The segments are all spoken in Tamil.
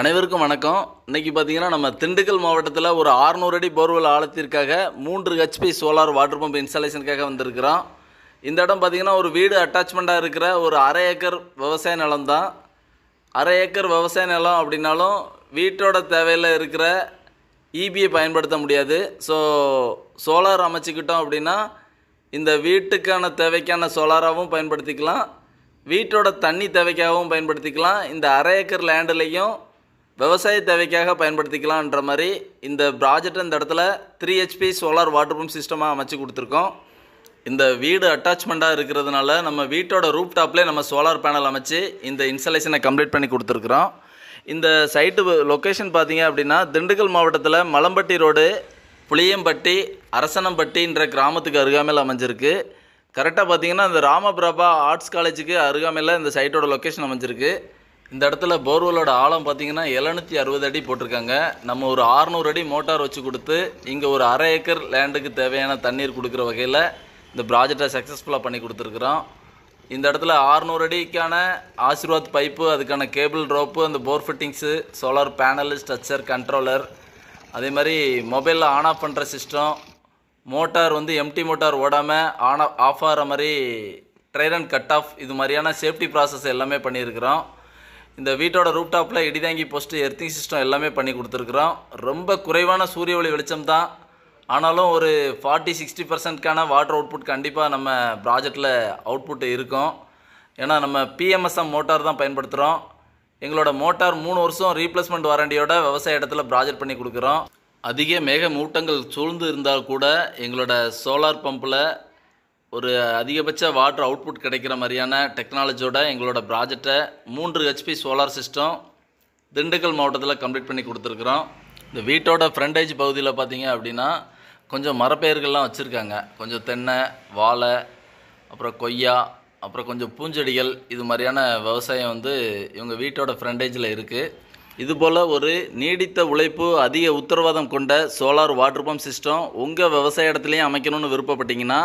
அனைவருக்கும் வணக்கம். இன்னைக்கு பார்த்தீங்கன்னா நம்ம திண்டுக்கல் மாவட்டத்தில் ஒரு 600 அடி போர்வெல் ஆழத்திற்காக மூன்று ஹெச்பி சோலார் வாட்டர் பம்ப் இன்ஸ்டாலேஷனுக்காக வந்திருக்கிறோம். இந்த இடம் பார்த்தீங்கன்னா ஒரு வீடு அட்டாச்மெண்ட்டாக இருக்கிற ஒரு அரை ஏக்கர் விவசாய நிலம் தான். அரை ஏக்கர் விவசாய நிலம் அப்படின்னாலும் வீட்டோட தேவையில் இருக்கிற ஈபியை பயன்படுத்த முடியாது. ஸோ சோலார் அமைச்சிக்கிட்டோம் அப்படின்னா இந்த வீட்டுக்கான தேவைக்கான சோலாராகவும் பயன்படுத்திக்கலாம். வீட்டோட தண்ணி தேவைக்காகவும் பயன்படுத்திக்கலாம். இந்த அரை ஏக்கர் லேண்டுலேயும் விவசாய தேவைக்காக பயன்படுத்திக்கலான்ற மாதிரி இந்த ப்ராஜெக்ட் இந்த இடத்துல three HP solar water pump சிஸ்டமாக அமைச்சு கொடுத்துருக்கோம். இந்த வீடு அட்டாச்மெண்ட்டாக இருக்கிறதுனால நம்ம வீட்டோட ரூப் டாப்லேயே நம்ம சோலார் பேனல் அமைச்சு இந்த இன்ஸ்டலேஷனை கம்ப்ளீட் பண்ணி கொடுத்துருக்குறோம். இந்த சைட்டு லொக்கேஷன் பார்த்தீங்க அப்படின்னா திண்டுக்கல் மாவட்டத்தில் மலம்பட்டி ரோடு புளியம்பட்டி அரசனம்பட்டின்ற கிராமத்துக்கு அருகாமையில் அமைஞ்சிருக்கு. கரெக்டாக பார்த்தீங்கன்னா இந்த ராமபிரபா ஆர்ட்ஸ் காலேஜுக்கு அருகாமையில் இந்த சைட்டோட லொக்கேஷன் அமைஞ்சிருக்கு. இந்த இடத்துல போர்வெலோட ஆழம் பார்த்தீங்கன்னா எழுநூற்றி அறுபது அடி போட்டிருக்காங்க. நம்ம ஒரு 600 அடி மோட்டார் வச்சு கொடுத்து இங்கே ஒரு அரை ஏக்கர் லேண்டுக்கு தேவையான தண்ணீர் கொடுக்குற வகையில் இந்த ப்ராஜெக்டை சக்ஸஸ்ஃபுல்லாக பண்ணி கொடுத்துருக்குறோம். இந்த இடத்துல 600 அடிக்கான ஆசீர்வாத் பைப்பு அதுக்கான கேபிள் ரோப்பு அந்த bore fittings solar panel structure controller அதே மாதிரி மொபைலில் ஆன் ஆஃப் பண்ணுற சிஸ்டம் மோட்டார் வந்து எம்டி மோட்டார் ஓடாமல் ஆன் ஆஃப் ஆகிற மாதிரி ட்ரைட் அண்ட் கட் ஆஃப் இது மாதிரியான சேஃப்டி ப்ராசஸ் எல்லாமே பண்ணியிருக்கிறோம். இந்த வீட்டோட ரூப்டாப்பில் இடிதாங்கி போஸ்ட்டு எர்த்திங் சிஸ்டம் எல்லாமே பண்ணி கொடுத்துருக்குறோம். ரொம்ப குறைவான சூரிய ஒளி வெளிச்சம் தான். ஆனாலும் ஒரு ஃபார்ட்டி சிக்ஸ்டி பர்சன்ட்கான வாட்டர் அவுட்புட் கண்டிப்பாக நம்ம ப்ராஜெக்டில் அவுட்புட் இருக்கும். ஏன்னா நம்ம பிஎம்எஸ்எம் மோட்டார் தான் பயன்படுத்துகிறோம் எங்களோட மோட்டார் மூணு வருஷம் ரீப்ளேஸ்மெண்ட் வாரண்டியோட விவசாய இடத்துல ப்ராஜெக்ட் பண்ணி கொடுக்குறோம். அதிக மேக மூட்டங்கள் சூழ்ந்து இருந்தால் கூட எங்களோட சோலார் பம்பில் ஒரு அதிகபட்ச வாட்டர் அவுட்புட் கிடைக்கிற மாதிரியான டெக்னாலஜியோட எங்களோட ப்ராஜெக்டை மூன்று ஹெச்பி சோலார் சிஸ்டம் திண்டுக்கல் மாவட்டத்தில் கம்ப்ளீட் பண்ணி கொடுத்துருக்குறோம். இந்த வீட்டோட ஃப்ரண்டேஜ் பகுதியில் பார்த்தீங்க அப்படின்னா கொஞ்சம் மரப்பெயர்கள்லாம் வச்சுருக்காங்க. கொஞ்சம் தென்னை வாழை அப்புறம் கொய்யா அப்புறம் கொஞ்சம் பூஞ்செடிகள் இது மாதிரியான விவசாயம் வந்து இவங்க வீட்டோட ஃப்ரண்டேஜில் இருக்குது இதுபோல் ஒரு நீடித்த உழைப்பு அதிக உத்தரவாதம் கொண்ட சோலார் வாட்டர் பம்ப் சிஸ்டம் உங்கள் விவசாய இடத்துலையும் அமைக்கணும்னு விருப்பப்பட்டீங்கன்னா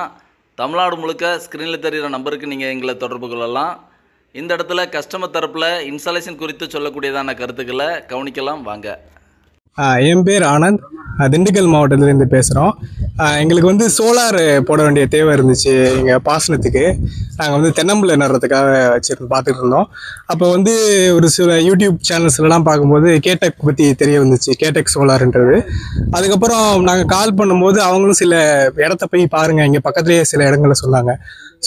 தமிழ்நாடு முழுக்க ஸ்க்ரீனில் தெரிகிற நம்பருக்கு நீங்கள் எங்களை தொடர்பு கொள்ளலாம். இந்த இடத்துல கஸ்டமர் தரப்பில் இன்ஸ்டாலேஷன் குறித்து சொல்லக்கூடியதான கருத்துக்களை கவனிக்கலாம். வாங்க. என் பேர் ஆனந்த். திண்டுக்கல் மாவட்டத்திலேருந்து பேசுகிறோம் எங்களுக்கு வந்து சோலார் போட வேண்டிய தேவை இருந்துச்சு எங்கள் பாசனத்துக்கு. நாங்கள் வந்து தென்னம்பிள்ளை நடுறதுக்காக வச்சிருந்து பார்த்துட்டு இருந்தோம். அப்போ வந்து ஒரு சில யூடியூப் சேனல்ஸ்லாம் பார்க்கும்போது கேடெக் பற்றி தெரிய வந்துச்சு. கேடெக் சோலார்ன்றது. அதுக்கப்புறம் நாங்கள் கால் பண்ணும்போது அவங்களும் சில இடத்த போய் பாருங்கள் இங்கே பக்கத்துலேயே சில இடங்களை சொன்னாங்க.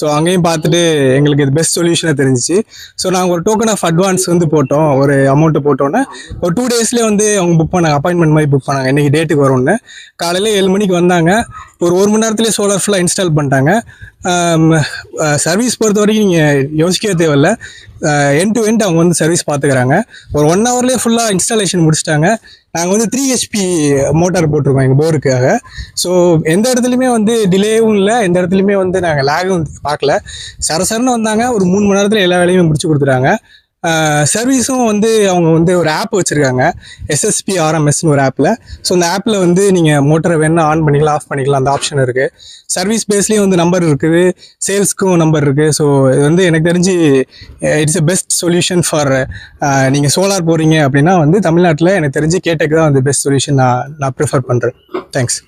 ஸோ அங்கேயும் பார்த்துட்டு எங்களுக்கு இது பெஸ்ட் சொல்யூஷனாக தெரிஞ்சிச்சு. ஸோ நாங்கள் ஒரு டோக்கன் ஆஃப் அட்வான்ஸ் வந்து போட்டோம். ஒரு அமௌண்ட்டு போட்டோன்னே ஒரு டூ டேஸ்லேயே வந்து அவங்க புக் பண்ணாங்க. அப்பாயின்மெண்ட் மாதிரி புக் பண்ணாங்க. இன்னைக்கு டேட்டுக்கு வரும்னு. காலையில் ஏழு மணிக்கு வந்தாங்க. ஒரு ஒரு மணி நேரத்துலேயே சோலார் ஃபுல்லாக இன்ஸ்டால் பண்ணிட்டாங்க. சர்வீஸ் பொறுத்த வரைக்கும் நீங்கள் யோசிக்கவே தேவையில்ல. என் டு எண்ட் அவங்க வந்து சர்வீஸ் பார்த்துக்கிறாங்க. ஒரு ஒன் ஹவர்லேயே ஃபுல்லாக இன்ஸ்டாலேஷன் முடிச்சிட்டாங்க. நாங்கள் வந்து த்ரீ ஹெச்பி மோட்டார் போட்டிருக்கோம் எங்கள் போருக்காக. ஸோ எந்த இடத்துலையுமே வந்து டிலேவும் இல்லை எந்த இடத்துலையுமே வந்து நாங்கள் லேகும் பார்க்கல. சரசரன்னு வந்தாங்க ஒரு மூணு மணி நேரத்தில் எல்லா வேலையுமே முடிச்சு கொடுத்துட்டாங்க. சர்வீஸும் வந்து அவங்க வந்து ஒரு ஆப் வச்சுருக்காங்க. எஸ்எஸ்பி ஆர்எம்எஸ்னு ஒரு ஆப்பில் ஸோ அந்த ஆப்பில் வந்து நீங்கள் மோட்டரை வேணால் ஆன் பண்ணிக்கலாம் ஆஃப் பண்ணிக்கலாம் அந்த ஆப்ஷன் இருக்குது சர்வீஸ் பேஸ்லேயும் வந்து நம்பர் இருக்குது. சேல்ஸ்க்கும் நம்பர் இருக்குது ஸோ இது வந்து எனக்கு தெரிஞ்சு it's a best solution for நீங்கள் சோலார் போகிறீங்க அப்படின்னா வந்து தமிழ்நாட்டில் எனக்கு தெரிஞ்சு கேட்டக்கு தான் வந்து பெஸ்ட் சொல்யூஷன் நான் நான் ப்ரிஃபர் பண்ணுறேன் தேங்க்ஸ்